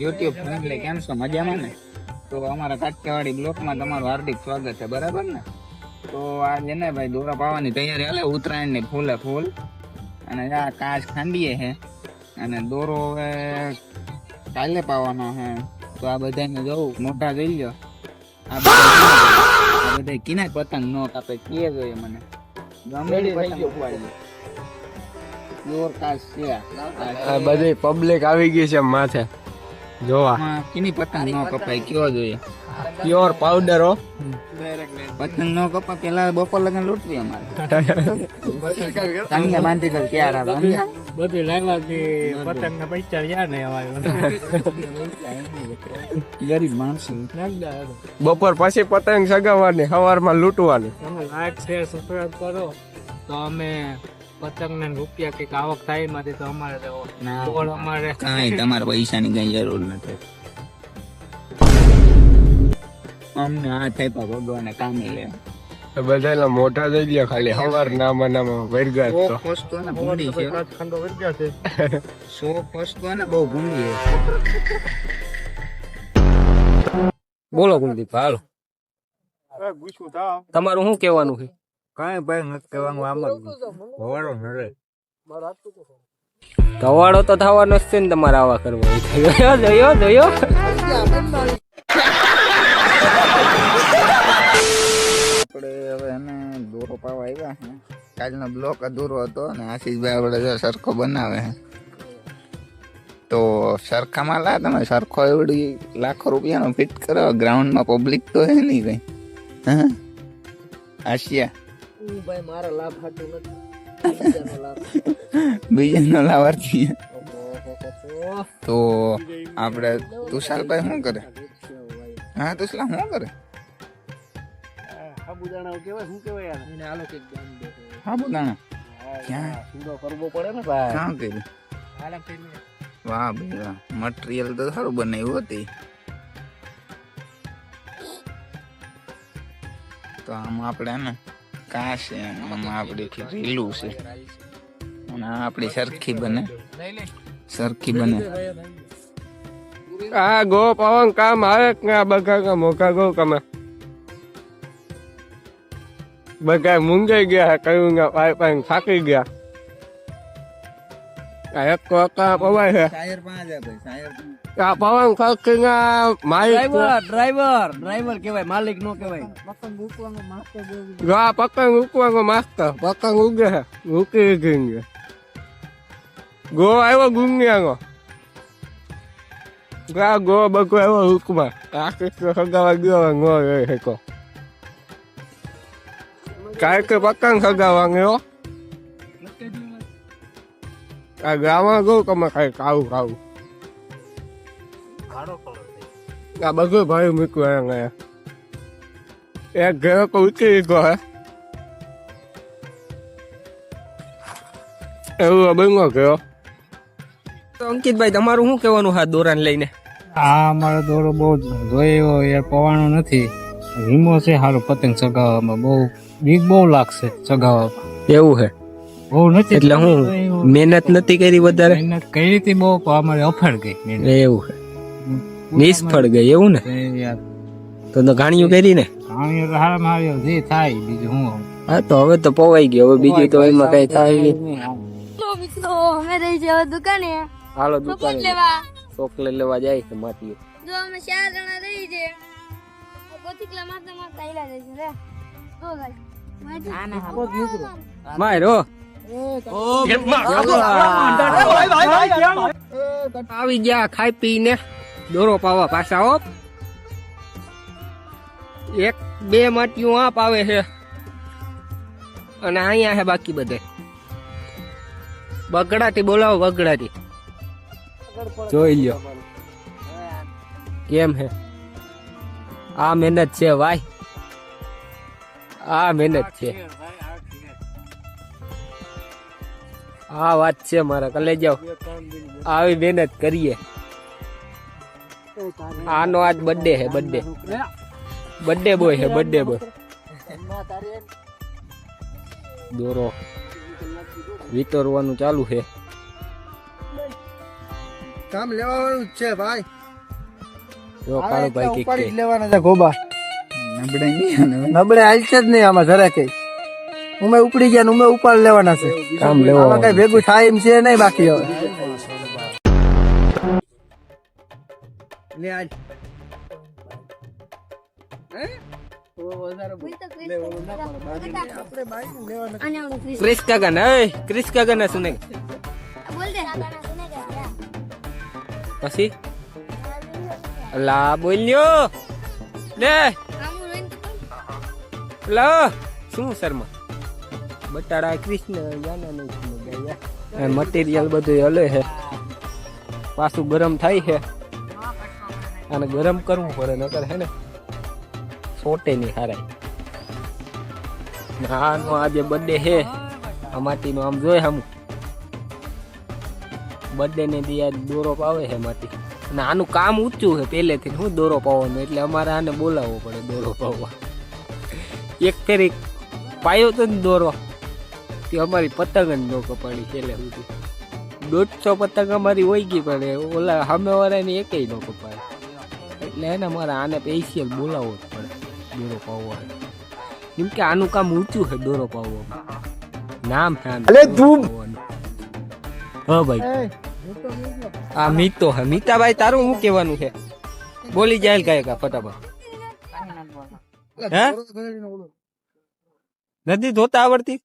YouTube family કેમ છો મજામાં ને? તો અમારા કાઠિયાવાડી બ્લોકમાં તમારું હાર્દિક સ્વાગત છે બરાબર ને? તો આ જેને ભાઈ દોરા પાવાની તૈયારી હાલે ઉત્તરાયણની ફૂલે ફૂલ. અને આ કાચ ખાંડીએ છે. અને દોરો હવે કાલે પાવાનો છે. તો આ બધાને જવું મોટા જોઈ લો આ બધા બધા કિનાય પતંગ નો કાપે કે જોઈએ મને? ગમે પતંગ. ઉપાડી. દોર કાચ છે આ. બધી પબ્લિક આવી ગઈ છે માથે. જોવા. આમાં પતંગ નો કપાય કયો જોઈએ? પ્યોર પાવડર હો. પતંગ નો કપા પેલા બપોર લગન લૂંટવી અમારે. તાંગિયા બાંધી કર ક્યારે આવે? બધી લાવવાથી પતંગ ના પૈસા રહ્યા ને ગરીબ માણસ. બપોર પછી પતંગ સગાવવાની સવારમાં લૂંટવાની. લાઈક શેર સબસ્ક્રાઇબ કરો તો અમે પતંગ ને રૂપિયા કંઈક આવક થાય એમાંથી તો અમારે તો અમારે કાંઈ તમારા પૈસાની કઈ જરૂર નથી. અમને આ થાય ભગવાને કામે લે. બધા મોટા થઈ ગયા ખાલી હવાર નામા નામા વર્ગા સો તો. ફસ્તો ને ભૂંડી છે. ખંડો વર્ગ્યા છે. સો ફસ્તો ને બહુ ભૂંડી છે. બોલો કુલદીપ હાલો. તમારું શું કહેવાનું છે? કાંઈ ભાઈ નથી કહેવાનું આમ જ. નડે ધવાડો તો થવાનો જ છે ને તમારે આવા કરવા. જોયો જોયો જોયો આપણે હવે એને દોરો પાવા આવ્યા કાલનો બ્લોક અધૂરો હતો અને આશીષભાઈ આપણે જો સરખો બનાવે તો સરખામાં લા તમે સરખો એવડી લાખો રૂપિયાનો ફિટ કરો ગ્રાઉન્ડમાં પબ્લિક તો હે નહીં કઈ હા? આશિયા. ભાઈ મારા લાભ હાટું નથી. બીજાનો લાવાર્થી તો આપણે તુષાલભાઈ શું કરે? હા તુષલા શું કરે? સાબુદાણા કેવાય શું કેવાય યાર હા બોલાણા ક્યાં? સુડો કરવો પડે ને ભાઈ. ક્યાં કર્યું વાહ ભાઈ વાહ મટીરિયલ તો સારું બનાવ્યું હતી. તો આમ આપણે ને કા આપણે રીલું છે. અને આપણી સરખી બને. સરખી બને. આ ગો પવન કામ આવે કે આ બગા કા મોકા ગો કમે? બગા મૂંગાઈ ગયા, કયું પાઈ પાઈ થાકી ગયા. એક કોકા પવાય છે શાયર પાંચ ભાઈ શાયર આ પવન ના માઇક ડ્રાઈવર ડ્રાઈવર કહેવાય માલિક નો કહેવાય ગા પતંગ ઉકવાનો માસ્તર પતંગ ઉગે છે ઉકી ગઈ ગો આવ્યો ગુંગિયાનો ગા ગો બકો આવ્યો હુકમાં આ કૃષ્ણ સગાવા ગયો રહે હેકો કાંઈ કે પતંગ સગાવા ગયો આ ગામાં ગો કમે ખાઈ ખાવું ખાવું આ બધું ભાઈ મૂક્યું ગયા એક ઘર તો ઉતરી ગયો હે. એવું બંગો ગયો. તો અંકિતભાઈ તમારું શું કહેવાનું હા દોરાને લઈને? આ અમારો દોરો બહુ જોયો યાર પવાનો નથી. વીમો છે સારો પતંગ ચગાવવામાં બહુ બીક બહુ લાગશે ચગાવવામાં. એવું છે એટલે હું મહેનત નથી કરી વધારે. મહેનત કરી હતી બહુ પણ અમારે અફળ ગઈ એવું નિષ્ફળ ગઈ એવું ને? તો તો ઘાણીયું કરી ને? પાણી તો હારામાં હાર્યો જે થાય બીજું હું હા તો હવે તો પવાઈ ગયો હવે બીજું તો એમાં કઈ થાય નહીં. મિત્રો અમે રહી છે દુકાને. હાલો દુકાન. લેવા. ચોકલેટ લેવા જાય છે માટી જો અમે ચાર જણા રહી છે. કોથીકલા માતા માતા આયલા જાય છે રે તો ભાઈ મારો આવી ગયા ખાઈ પીને. દોરો પાવા પાછા હો. એક બે માટીઓ આપ આવે છે. અને અહીંયા છે બાકી બધે. બગડાટી બોલાવો બગડાટી જોઈ લ્યો. કેમ હે? આ મહેનત છે ભાઈ. આ મહેનત છે. આ વાત છે મારા કલે જાઓ. આવી મહેનત કરીએ. આનો આજ બર્થડે છે બર્થડે બર્થડે બોય છે બર્થડે બોય દોરો. વિતરવાનું ચાલુ છે કામ લેવાનું જ છે ભાઈ. જો કાળુભાઈ કીક કે લેવાના છે ગોબા. નબળાઈ નહીં નબળે હાલશે જ નહીં આમાં જરા કઈ. ઉમે ઉપડી ગયા ને ઉમે ઉપાડ લેવાના છે. કામ લેવા કઈ ભેગું થાય એમ છે નહીં બાકી હવે. લે આજ. કાગન સુને બોલ દે. પછી? અલા બોલ્યો લે? લા શું શર્મા? બટાડા કૃષ્ણ યાના નહીં ગયા મટીરિયલ બધું હલે છે પાછું ગરમ થાય છે અને ગરમ કરવું પડે, નકર હે ને સોટે નહીં હારાય. આનો આજે બર્થડે છે અમાટીનો આમ જોઈ હમ. બર્થડે ને દી આજ દોરો પાવે છે માટી. અને આનું કામ ઊંચું છે પહેલેથી શું દોરો પાવાનો એટલે અમારે આને બોલાવવો પડે દોરો પાવવા. એક ફેરી પાયો તો ને દોરો. તે અમારી પતંગ જ ન કપાડી છેલ્લે સુધી. દોઢસો પતંગ અમારી હોય ગઈ પણ ઓલા સામે વાળાની એકેય ન કપાય એટલે એને મારે આને સ્પેશિયલ બોલાવવો જ પડે દોરો પાવવા કેમ કે આનું કામ ઊંચું છે દોરો પાવવામાં. નામ છે તું! હા ભાઈ. આ મીતો હે મીતાભાઈ તારું શું કહેવાનું છે? બોલી જાય કાંઈ કા ફટાફટ હે? નથી ધોતા આવડતી?